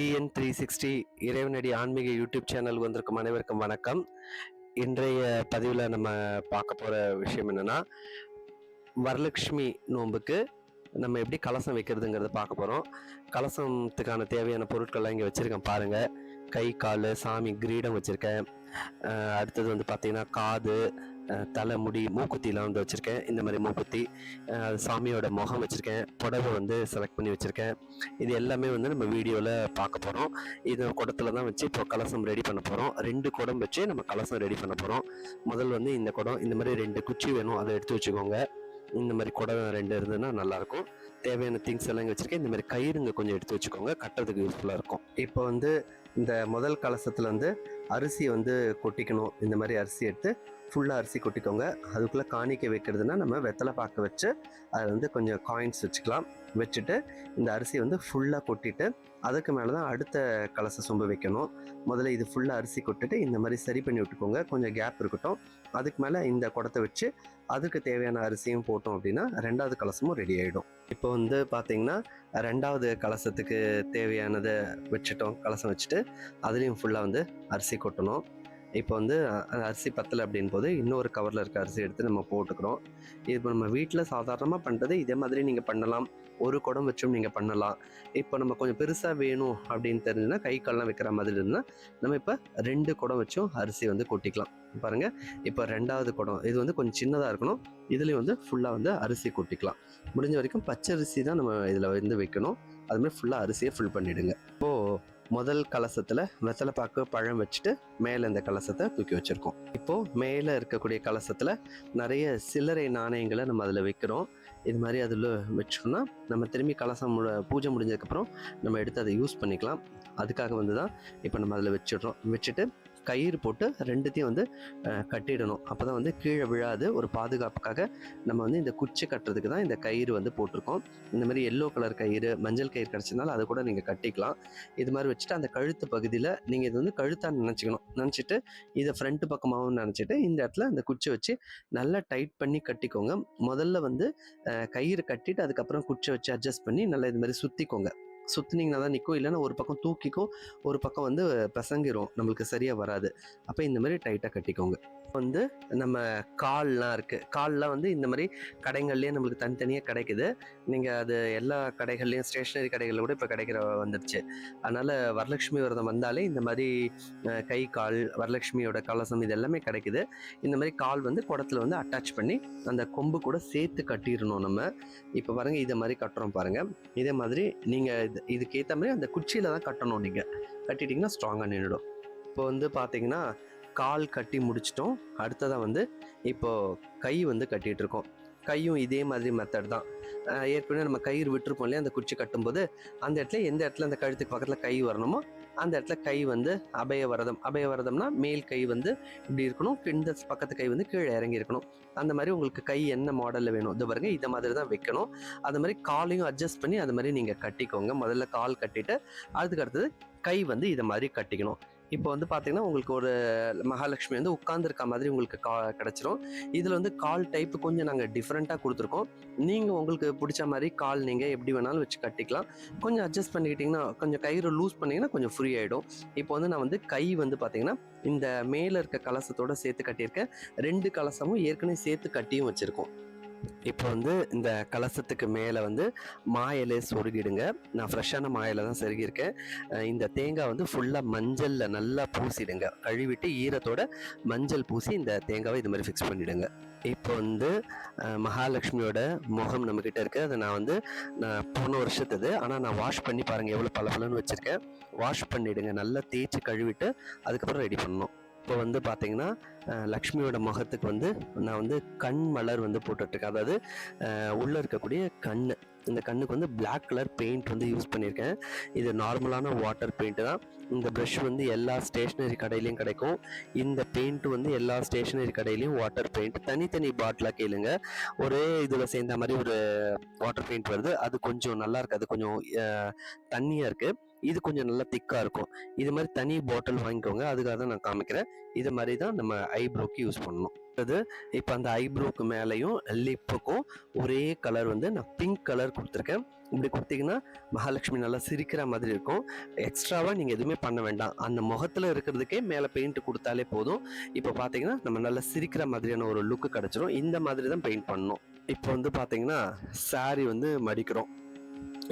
TN three sixty இறைவனடி ஆன்மீக YouTube channel வந்திருக்கும் அனைவருக்கும் வணக்கம். இன்றைய பதிவில் நம்ம பார்க்க போகிற விஷயம் என்னென்னா வரலட்சுமி நோன்புக்கு நம்ம எப்படி கலசம் வைக்கிறதுங்கிறத பார்க்க போகிறோம் கலசத்துக்கான தேவையான பொருட்கள்லாம் இங்கே வச்சுருக்கேன் பாருங்கள் கை கால் சாமி கிரீடம் வச்சுருக்கேன். அடுத்தது வந்து பார்த்திங்கன்னா காது தலை முடி மூக்குத்திலாம் வந்து வச்சுருக்கேன். இந்த மாதிரி மூக்குத்தி சாமியோட முகம் வச்சுருக்கேன். புடவை வந்து செலக்ட் பண்ணி வச்சுருக்கேன். இது எல்லாமே வந்து நம்ம வீடியோவில் பார்க்க போகிறோம் இது குடத்துல தான் வச்சு இப்போ கலசம் ரெடி பண்ண போகிறோம் ரெண்டு குடம் வச்சு நம்ம கலசம் ரெடி பண்ண போகிறோம் முதல் வந்து இந்த குடம் இந்த மாதிரி ரெண்டு குச்சி வேணும். அதை எடுத்து வச்சுக்கோங்க. இந்த மாதிரி குடம் ரெண்டு இருந்ததுன்னா நல்லாயிருக்கும். தேவையான திங்ஸ் எல்லாம் இங்கே வச்சுருக்கேன். இந்த மாதிரி கயிறுங்க கொஞ்சம் எடுத்து வச்சுக்கோங்க. கட்டுறதுக்கு யூஸ்ஃபுல்லாக இருக்கும். இப்போ வந்து இந்த முதல் கலசத்தில் வந்து அரிசி வந்து கொட்டிக்கணும். இந்த மாதிரி அரிசி எடுத்து ஃபுல்லாக அரிசி கொட்டிக்கோங்க. அதுக்குள்ளே காணிக்கை வைக்கிறதுனா நம்ம வெத்தலை பார்க்க வச்சு அதில் வந்து கொஞ்சம் காயின்ஸ் வச்சுக்கலாம். வச்சுட்டு இந்த அரிசி வந்து ஃபுல்லாக கொட்டிட்டு அதுக்கு மேலே தான் அடுத்த கலசை சொம்பு வைக்கணும். முதல்ல இது ஃபுல்லாக அரிசி கொட்டுட்டு இந்த மாதிரி சரி பண்ணி விட்டுக்கோங்க. கொஞ்சம் கேப் இருக்கட்டும். அதுக்கு மேலே இந்த குடத்தை வச்சு அதுக்கு தேவையான அரிசியும் போட்டோம் அப்படின்னா ரெண்டாவது கலசமும் ரெடி ஆகிடும் இப்போ வந்து பார்த்தீங்கன்னா ரெண்டாவது கலசத்துக்கு தேவையானதை வச்சுட்டோம். கலசம் வச்சுட்டு அதுலேயும் ஃபுல்லாக வந்து அரிசி கொட்டணும். இப்போ வந்து அந்த அரிசி பத்தலை அப்படின் போது இன்னொரு கவரில் இருக்க அரிசி எடுத்து நம்ம போட்டுக்கிறோம். இப்போ நம்ம வீட்டில் சாதாரணமாக பண்ணுறது இதே மாதிரி நீங்கள் பண்ணலாம். ஒரு குடம் வச்சும் நீங்கள் பண்ணலாம். இப்போ நம்ம கொஞ்சம் பெருசாக வேணும் அப்படின்னு தெரிஞ்சுன்னா கை கால்லாம் வைக்கிற மாதிரி இருந்தால் நம்ம இப்போ ரெண்டு குடம் வச்சும் அரிசி வந்து கொட்டிக்கலாம். பாருங்கள் இப்போ ரெண்டாவது குடம் இது வந்து கொஞ்சம் சின்னதாக இருக்கணும். இதுலேயும் வந்து ஃபுல்லாக வந்து அரிசி கொட்டிக்கலாம். முடிஞ்ச வரைக்கும் பச்சை அரிசி தான் நம்ம இதில் வந்து வைக்கணும். அதுமாதிரி ஃபுல்லாக அரிசியை ஃபில் பண்ணிவிடுங்க இப்போது முதல் கலசத்தில் வெத்தலை பாக்கு பழம் வச்சுட்டு மேலே இந்த கலசத்தை தூக்கி வச்சுருக்கோம். இப்போது மேலே இருக்கக்கூடிய கலசத்தில் நிறைய சில்லறை நாணயங்களை நம்ம அதில் வைக்கிறோம். இது மாதிரி அதில் வச்சோம்னா நம்ம திரும்பி கலசம் முட பூஜை முடிஞ்சதுக்கப்புறம் நம்ம எடுத்து அதை யூஸ் பண்ணிக்கலாம். அதுக்காக வந்து தான் இப்போ நம்ம அதில் வச்சிடுறோம். வச்சுட்டு கயிறு போட்டு ரெண்டுத்தையும் வந்து கட்டிடணும். அப்போ தான் வந்து கீழே விழாது. ஒரு பாதுகாப்புக்காக நம்ம வந்து இந்த குச்சி கட்டுறதுக்கு தான் இந்த கயிறு வந்து போட்டிருக்கோம். இந்த மாதிரி எல்லோ கலர் கயிறு மஞ்சள் கயிறு கிடச்சதுனால அதை கூட நீங்கள் கட்டிக்கலாம். இது மாதிரி வச்சுட்டு அந்த கழுத்து பகுதியில் நீங்கள் இது வந்து கழுத்தாக நினச்சிக்கணும். நினச்சிட்டு இதை ஃப்ரண்ட் பக்கமாகவும் நினச்சிட்டு இந்த இடத்துல அந்த குச்சி வச்சு நல்லா டைட் பண்ணி கட்டிக்கோங்க. முதல்ல வந்து கயிறு கட்டிட்டு அதுக்கப்புறம் குச்சை வச்சு அட்ஜஸ்ட் பண்ணி நல்லா இது மாதிரி சுற்றிக்கோங்க சுற்றுனீங்கன்னா தான் நிற்கும் இல்லைன்னா ஒரு பக்கம் தூக்கிக்கும் ஒரு பக்கம் வந்து பிசங்கிரும். நம்மளுக்கு சரியாக வராது. அப்போ இந்த மாதிரி டைட்டாக கட்டிக்கோங்க. வந்து நம்ம கால்லாம் இருக்குது கால்லாம் வந்து இந்த மாதிரி கடைகள்லேயே நம்மளுக்கு தனித்தனியாக கிடைக்குது. நீங்கள் அது எல்லா கடைகள்லேயும் ஸ்டேஷ்னரி கடைகளில் கூட இப்போ கிடைக்கிற வந்துடுச்சு அதனால் வரலட்சுமி விரதம் வந்தாலே இந்த மாதிரி கை கால் வரலட்சுமியோட கலசம் இது எல்லாமே கிடைக்குது. இந்த மாதிரி கால் வந்து குடத்துல வந்து அட்டாச் பண்ணி அந்த கொம்பு கூட சேர்த்து கட்டிடணும் நம்ம. இப்போ பாருங்கள் இதை மாதிரி கட்டுறோம் பாருங்கள் இதே மாதிரி நீங்கள் இது இதுக்கேற்ற மாதிரி அந்த குச்சியில் தான் கட்டணும் நீங்கள் கட்டிட்டிங்கன்னா ஸ்ட்ராங்காக நின்றுடும் இப்போ வந்து பார்த்தீங்கன்னா கால் கட்டி முடிச்சிட்டோம். அடுத்ததாக வந்து இப்போது கை வந்து கட்டிகிட்ருக்கோம் கையும் இதே மாதிரி மெத்தட் தான். ஏற்கனவே நம்ம கயிறு விட்டுருப்போம் இல்லையா? அந்த குச்சி கட்டும்போது அந்த இடத்துல எந்த இடத்துல அந்த கழுத்துக்கு பக்கத்தில் கை வரணுமோ அந்த இடத்துல கை வந்து அபயவரதம். அபயவரதம்னா மேல் கை வந்து இப்படி இருக்கணும். இந்த பக்கத்து கை வந்து கீழே இறங்கி இருக்கணும் அந்த மாதிரி உங்களுக்கு கை என்ன மாடலில் வேணும்? இது பாருங்க இதை மாதிரி தான் வைக்கணும். அது மாதிரி காலையும் அட்ஜஸ்ட் பண்ணி அது மாதிரி நீங்கள் கட்டிக்கோங்க. முதல்ல கால் கட்டிட்டு அதுக்கு அடுத்தது கை வந்து இதை மாதிரி கட்டிக்கணும். இப்போ வந்து பார்த்தீங்கன்னா உங்களுக்கு ஒரு மகாலட்சுமி வந்து உட்காந்துருக்க மாதிரி உங்களுக்கு கா கிடச்சிரும். இதில் வந்து கால் டைப்பு கொஞ்சம் நாங்கள் டிஃப்ரெண்ட்டாக கொடுத்துருக்கோம். நீங்கள் உங்களுக்கு பிடிச்ச மாதிரி கால் நீங்கள் எப்படி வேணாலும் வச்சு கட்டிக்கலாம். கொஞ்சம் அட்ஜஸ்ட் பண்ணிக்கிட்டிங்கன்னா கொஞ்சம் கயிறு லூஸ் பண்ணிங்கன்னா கொஞ்சம் ஃப்ரீ ஆகிடும் இப்போ வந்து நான் வந்து கை வந்து பார்த்தீங்கன்னா இந்த மேலே இருக்க கலசத்தோட சேர்த்து கட்டியிருக்கேன். ரெண்டு கலசமும் ஏற்கனவே சேர்த்து கட்டியும் வச்சுருக்கோம். இப்போ வந்து இந்த கலசத்துக்கு மேலே வந்து மா சொருகிடுங்க. நான் ஃப்ரெஷ்ஷான மாயில தான் செருகியிருக்கேன். இந்த தேங்காய் வந்து ஃபுல்லாக மஞ்சளில் நல்லா பூசிடுங்க. கழுவிட்டு ஈரத்தோட மஞ்சள் பூசி இந்த தேங்காவை இது மாதிரி ஃபிக்ஸ் பண்ணிவிடுங்க இப்போ வந்து மகாலட்சுமியோட முகம் நம்மக்கிட்ட இருக்குது அதை நான் வந்து நான் போன வருஷத்துது ஆனால் நான் வாஷ் பண்ணி பாருங்கள் எவ்வளோ பளபளன்னு வச்சுருக்கேன். வாஷ் பண்ணிவிடுங்க நல்லா தேய்ச்சி கழுவிட்டு அதுக்கப்புறம் ரெடி பண்ணணும். இப்போ வந்து பார்த்தீங்கன்னா லக்ஷ்மியோட முகத்துக்கு வந்து நான் வந்து கண் மலர் வந்து போட்டுட்ருக்கேன். அதாவது உள்ளே இருக்கக்கூடிய கண் இந்த கண்ணுக்கு வந்து பிளாக் கலர் பெயிண்ட் வந்து யூஸ் பண்ணியிருக்கேன் இது நார்மலான வாட்டர் பெயிண்ட் தான். இந்த ப்ரஷ் வந்து எல்லா ஸ்டேஷ்னரி கடையிலையும் கிடைக்கும். இந்த பெயிண்ட் வந்து எல்லா ஸ்டேஷ்னரி கடையிலையும் வாட்டர் பெயிண்ட் தனித்தனி பாட்டிலாக கேளுங்க. ஒரே இதில் சேர்ந்த மாதிரி ஒரு வாட்டர் பெயிண்ட் வருது. அது கொஞ்சம் நல்லா இருக்குது அது கொஞ்சம் தண்ணியாக இருக்குது இது கொஞ்சம் நல்லா திக்காக இருக்கும். இது மாதிரி தனி பாட்டில் வாங்கிக்கோங்க. அதுக்காக தான் நான் காமிக்கிறேன். இது மாதிரி தான் நம்ம ஐப்ரோக்கு யூஸ் பண்ணணும். அது இப்போ அந்த ஐப்ரோக்கு மேலேயும் லிப்புக்கும் ஒரே கலர் வந்து நான் பிங்க் கலர் கொடுத்துருக்கேன். இப்படி கொடுத்தீங்கன்னா மகாலட்சுமி நல்லா சிரிக்கிற மாதிரி இருக்கும். எக்ஸ்ட்ராவாக நீங்கள் எதுவுமே பண்ண வேண்டாம். அந்த முகத்தில் இருக்கிறதுக்கே மேலே பெயிண்ட் கொடுத்தாலே போதும். இப்போ பார்த்தீங்கன்னா நம்ம நல்லா சிரிக்கிற மாதிரியான ஒரு லுக்கு கிடச்சிரும். இந்த மாதிரி தான் பெயிண்ட் பண்ணணும். இப்போ வந்து பார்த்தீங்கன்னா சாரி வந்து மடிக்கிறோம்.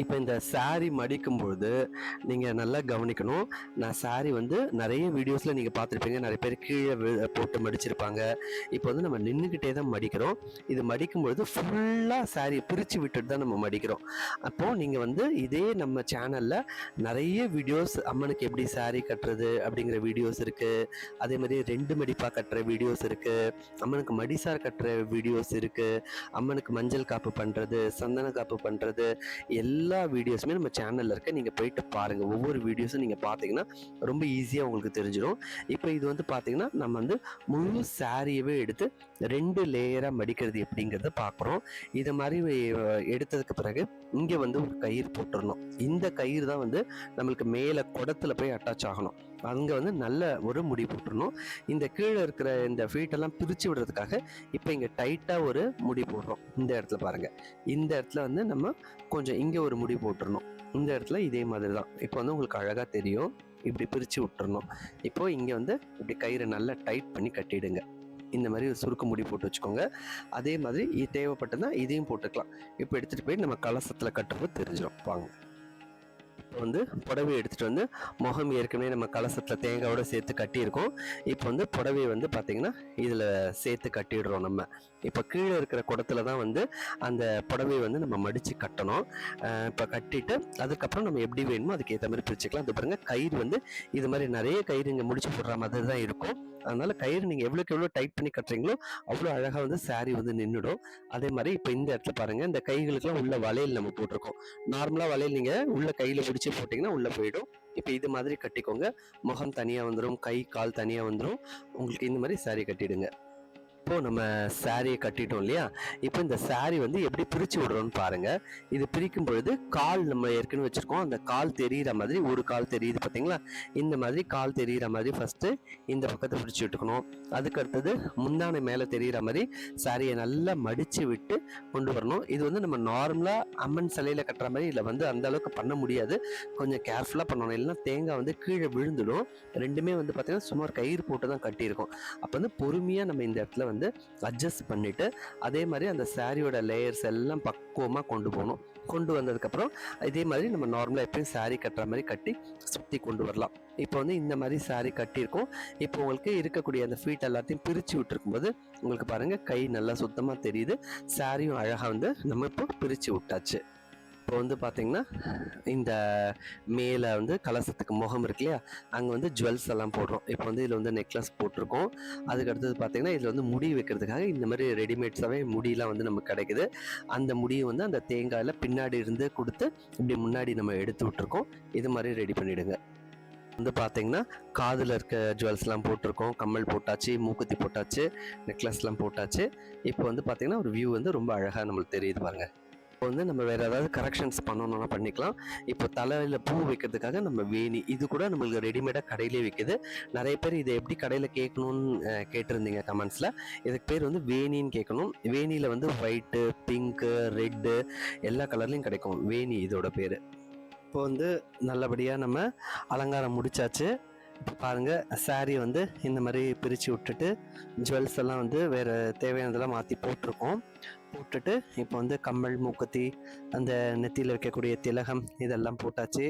இப்போ இந்த saree மடிக்கும் பொழுது நீங்கள் நல்லா கவனிக்கணும். நான் saree வந்து நிறைய வீடியோஸில் நீங்கள் பார்த்துருப்பீங்க. நிறைய பேர் கீழே போட்டு மடிச்சிருப்பாங்க. இப்போ வந்து நம்ம நின்றுக்கிட்டே தான் மடிக்கிறோம். இது மடிக்கும் பொழுது ஃபுல்லாக சாரியை பிரித்து விட்டுட்டு தான் நம்ம மடிக்கிறோம். அப்போது நீங்கள் வந்து இதே நம்ம சேனலில் நிறைய வீடியோஸ் அம்மனுக்கு எப்படி saree கட்டுறது அப்படிங்கிற வீடியோஸ் இருக்குது அதே மாதிரி ரெண்டு மடிப்பாக கட்டுற வீடியோஸ் இருக்குது அம்மனுக்கு மடிசார் கட்டுற வீடியோஸ் இருக்குது அம்மனுக்கு மஞ்சள் காப்பு பண்ணுறது சந்தன காப்பு பண்ணுறது எல்லா எல்லா வீடியோஸுமே நம்ம சேனலில் இருக்க நீங்கள் போயிட்டு பாருங்கள் ஒவ்வொரு வீடியோஸும் நீங்கள் பார்த்தீங்கன்னா ரொம்ப ஈஸியாக உங்களுக்கு தெரிஞ்சிடும் இப்போ இது வந்து பார்த்தீங்கன்னா நம்ம வந்து முழு சாரியவே எடுத்து ரெண்டு லேயராக மடிக்கிறது எப்படிங்கிறத பார்க்குறோம் இது மாதிரி எடுத்ததுக்கு பிறகு இங்கே வந்து ஒரு கயிறு போட்டுடணும் இந்த கயிறு தான் வந்து நம்மளுக்கு மேலே குடத்தில் போய் அட்டாச் ஆகணும். அங்கே வந்து நல்ல ஒரு முடி போட்டுடணும் இந்த கீழே இருக்கிற இந்த ஃபீட்டெல்லாம் பிரித்து விடுறதுக்காக இப்போ இங்கே டைட்டாக ஒரு முடி போடுறோம். இந்த இடத்துல பாருங்கள் இந்த இடத்துல வந்து நம்ம கொஞ்சம் இங்கே ஒரு முடி போட்டுறணும். இந்த இடத்துல இதே மாதிரி தான். இப்போ வந்து உங்களுக்கு அழகாக தெரியும். இப்படி பிரித்து விட்டுறணும். இப்போ இங்கே வந்து இப்படி கயிறை நல்லா டைட் பண்ணி கட்டிடுங்க. இந்த மாதிரி ஒரு சுருக்கு முடி போட்டு வச்சுக்கோங்க. அதே மாதிரி இது தேவைப்பட்டதுன்னா இதையும் போட்டுக்கலாம். இப்போ எடுத்துகிட்டு போய் நம்ம கலசத்தில் கட்டுறது தெரிஞ்சிடும். வாங்க. வந்து புடவை எடுத்துகிட்டு வந்து முகம் ஏற்கனவே நம்ம கலசத்தில் தேங்காயோட சேர்த்து கட்டியிருக்கோம். இப்போ வந்து புடவையை வந்து பார்த்திங்கன்னா இதில் சேர்த்து கட்டிடுறோம் நம்ம. இப்போ கீழே இருக்கிற குடத்துல தான் வந்து அந்த புடவையை வந்து நம்ம மடித்து கட்டணும். இப்போ கட்டிட்டு அதுக்கப்புறம் நம்ம எப்படி வேணுமோ அதுக்கேற்ற மாதிரி பிரிச்சுக்கலாம். அது பாருங்கள் கயிறு வந்து இது மாதிரி நிறைய கயிறு இங்கே முடிச்சு போடுற மாதிரி தான் இருக்கும். அதனால கயிறு நீங்கள் எவ்வளோக்கு எவ்வளோ டைட் பண்ணி கட்டுறீங்களோ அவ்வளோ அழகாக வந்து சாரீ வந்து நின்றுடும் அதே மாதிரி இப்போ இந்த இடத்துல பாருங்கள் இந்த கைகளுக்கெல்லாம் உள்ள வளையல் நம்ம போட்டிருக்கோம். நார்மலாக வளையல் நீங்கள் உள்ள கையில் பிடிச்சி போட்டிங்கன்னா உள்ளே போயிடும். இப்போ இது மாதிரி கட்டிக்கோங்க. முகம் தனியாக வந்துடும் கை கால் தனியாக வந்துடும் உங்களுக்கு இந்த மாதிரி சாரி கட்டிடுங்க. இப்போ நம்ம சாரியை கட்டிட்டோம் இல்லையா? இப்போ இந்த சாரி வந்து எப்படி பிரித்து விடுறோம்னு பாருங்கள் இது பிரிக்கும் பொழுது கால் நம்ம ஏற்கனவே வச்சுருக்கோம். அந்த கால் தெரியிற மாதிரி ஒரு கால் தெரியுது பார்த்தீங்களா? இந்த மாதிரி கால் தெரியிற மாதிரி ஃபஸ்ட்டு இந்த பக்கத்தை பிரித்து விட்டுக்கணும். அதுக்கு அடுத்தது முந்தானை மேலே தெரியிற மாதிரி சாரியை நல்லா மடித்து விட்டு கொண்டு வரணும். இது வந்து நம்ம நார்மலாக அம்மன் சிலையில் கட்டுற மாதிரி இல்லை வந்து அந்த அளவுக்கு பண்ண முடியாது. கொஞ்சம் கேர்ஃபுல்லாக பண்ணணும். இல்லைன்னா தேங்காய் வந்து கீழே விழுந்துடும். ரெண்டுமே வந்து பார்த்திங்கன்னா சுமார் கயிறு போட்டு தான் கட்டியிருக்கோம். அப்போ வந்து பொறுமையாக நம்ம இந்த இடத்துல வந்து வந்து அட்ஜஸ்ட் பண்ணிவிட்டு அதே மாதிரி அந்த சாரியோட லேயர்ஸ் எல்லாம் பக்குவமாக கொண்டு போகணும். கொண்டு வந்ததுக்கப்புறம் இதே மாதிரி நம்ம நார்மலாக எப்பயும் சாரீ கட்டுற மாதிரி கட்டி சுற்றி கொண்டு வரலாம். இப்போ வந்து இந்த மாதிரி சாரீ கட்டியிருக்கோம். இப்போ உங்களுக்கு இருக்கக்கூடிய அந்த ஃபீட் எல்லாத்தையும் பிரித்து விட்டுருக்கும்போது உங்களுக்கு பாருங்கள் கை நல்லா சுத்தமாக தெரியுது. சாரியும் அழகாக வந்து நம்ம இப்போ பிரித்து விட்டாச்சு. இப்போ வந்து பார்த்தீங்கன்னா இந்த மேலே வந்து கலசத்துக்கு முகம் இருக்கு இல்லையா? அங்கே வந்து ஜுவல்ஸ் எல்லாம் போடுறோம். இப்போ வந்து இதில் வந்து நெக்லஸ் போட்டிருக்கோம். அதுக்கு அடுத்தது பார்த்தீங்கன்னா இதில் வந்து முடி வைக்கிறதுக்காக இந்த மாதிரி ரெடிமேட்ஸாகவே முடியெலாம் வந்து நமக்கு கிடைக்குது. அந்த முடியை வந்து அந்த தேங்காயில் பின்னாடி இருந்து கொடுத்து இப்படி முன்னாடி நம்ம எடுத்து விட்டுருக்கோம். இது மாதிரி ரெடி பண்ணிவிடுங்க வந்து பார்த்தீங்கன்னா காதில் இருக்க ஜுவல்ஸ்லாம் போட்டிருக்கோம். கம்மல் போட்டாச்சு மூக்குத்தி போட்டாச்சு நெக்லஸ்லாம் போட்டாச்சு. இப்போ வந்து பார்த்தீங்கன்னா ஒரு வியூ வந்து ரொம்ப அழகாக நம்மளுக்கு தெரியுது பாருங்கள் இப்போ வந்து நம்ம வேறு ஏதாவது கரெக்ஷன்ஸ் பண்ணணும்னா பண்ணிக்கலாம். இப்போ தலையில் பூ வைக்கிறதுக்காக நம்ம வேணி இது கூட நம்மளுக்கு ரெடிமேடாக கடையிலே விற்குது நிறைய பேர் இதை எப்படி கடையில் கேட்கணும்னு கேட்டிருந்தீங்க கமெண்ட்ஸில் இதுக்கு பேர் வந்து வேணின்னு கேட்கணும். வேணியில் வந்து ஒயிட்டு பிங்க்கு ரெட்டு எல்லா கலர்லையும் கிடைக்கும். வேணி இதோட பேர். இப்போ வந்து நல்லபடியாக நம்ம அலங்காரம் முடிச்சாச்சு. இப்போ பாருங்கள் சாரீ வந்து இந்த மாதிரி பிரித்து விட்டுட்டு ஜுவல்ஸ் எல்லாம் வந்து வேறு தேவையானதெல்லாம் மாற்றி போட்டிருக்கோம். போட்டுட்டு இப்போ வந்து கம்மல் மூக்குத்தி அந்த நெத்தியில் வைக்கக்கூடிய திலகம் இதெல்லாம் போட்டாச்சு.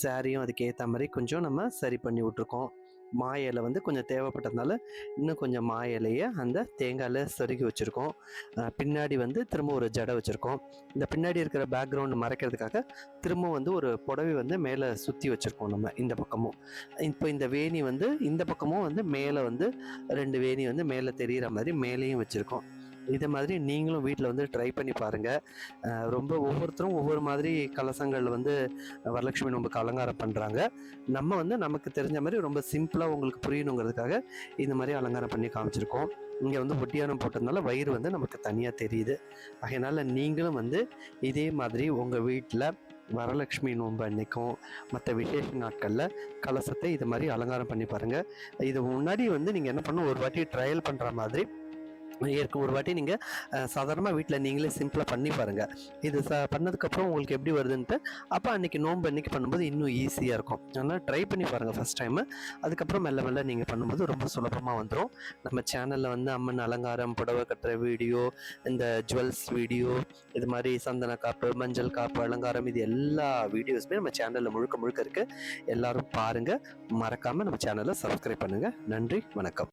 சாரியும் அதுக்கு ஏற்ற மாதிரி கொஞ்சம் நம்ம சரி பண்ணி விட்ருக்கோம் மா இலை வந்து கொஞ்சம் தேவைப்பட்டதுனால இன்னும் கொஞ்சம் மா இலையை அந்த தேங்காயில் சொருகி வச்சுருக்கோம். பின்னாடி வந்து திரும்ப ஒரு ஜடை வச்சுருக்கோம். இந்த பின்னாடி இருக்கிற பேக்ரவுண்ட் மறைக்கிறதுக்காக திரும்ப வந்து ஒரு புடவை வந்து மேலே சுற்றி வச்சுருக்கோம் நம்ம இந்த பக்கமும். இப்போ இந்த வேணி வந்து இந்த பக்கமும் வந்து மேலே வந்து ரெண்டு வேணி வந்து மேலே தெரிகிற மாதிரி மேலேயும் வச்சுருக்கோம். இது மாதிரி நீங்களும் வீட்டில் வந்து ட்ரை பண்ணி பாருங்கள் ரொம்ப ஒவ்வொருத்தரும் ஒவ்வொரு மாதிரி கலசங்கள் வந்து வரலட்சுமி நோம்புக்கு அலங்காரம் பண்ணுறாங்க நம்ம வந்து நமக்கு தெரிஞ்ச மாதிரி ரொம்ப சிம்பிளாக உங்களுக்கு புரியணுங்கிறதுக்காக இந்த மாதிரி அலங்காரம் பண்ணி காமிச்சிருக்கோம். இங்கே வந்து ஒட்டியானம் போட்டதுனால வயிறு வந்து நமக்கு தனியாக தெரியுது. அதனால் நீங்களும் வந்து இதே மாதிரி உங்கள் வீட்டில் வரலட்சுமி நோன்பு அன்னைக்கும் மற்ற விசேஷ நாட்களில் கலசத்தை இது மாதிரி அலங்காரம் பண்ணி பாருங்கள் இது முன்னாடி வந்து நீங்கள் என்ன பண்ணணும் ஒரு வாட்டி ட்ரையல் பண்ணுற மாதிரி ஏற்க ஒரு வாட்டி நீங்கள் சாதாரணமாக வீட்டில் நீங்களே சிம்பிளாக பண்ணி பாருங்கள் இது ச பண்ணதுக்கப்புறம் உங்களுக்கு எப்படி வருதுன்ட்டு அப்போ அன்றைக்கி நோன்பு அன்றைக்கி பண்ணும்போது இன்னும் ஈஸியாக இருக்கும். அதனால் ட்ரை பண்ணி பாருங்கள் ஃபஸ்ட் டைமு அதுக்கப்புறம் மெல்ல மெல்ல நீங்கள் பண்ணும்போது ரொம்ப சுலபமாக வந்துடும் நம்ம சேனலில் வந்து அம்மன் அலங்காரம் புடவை கட்டுற வீடியோ இந்த ஜுவல்ஸ் வீடியோ இது மாதிரி சந்தன காப்பு மஞ்சள் காப்பு அலங்காரம் இது எல்லா வீடியோஸுமே நம்ம சேனலில் முழுக்க முழுக்க இருக்குது எல்லோரும் பாருங்கள் மறக்காமல் நம்ம சேனலை சப்ஸ்கிரைப் பண்ணுங்கள் நன்றி வணக்கம்.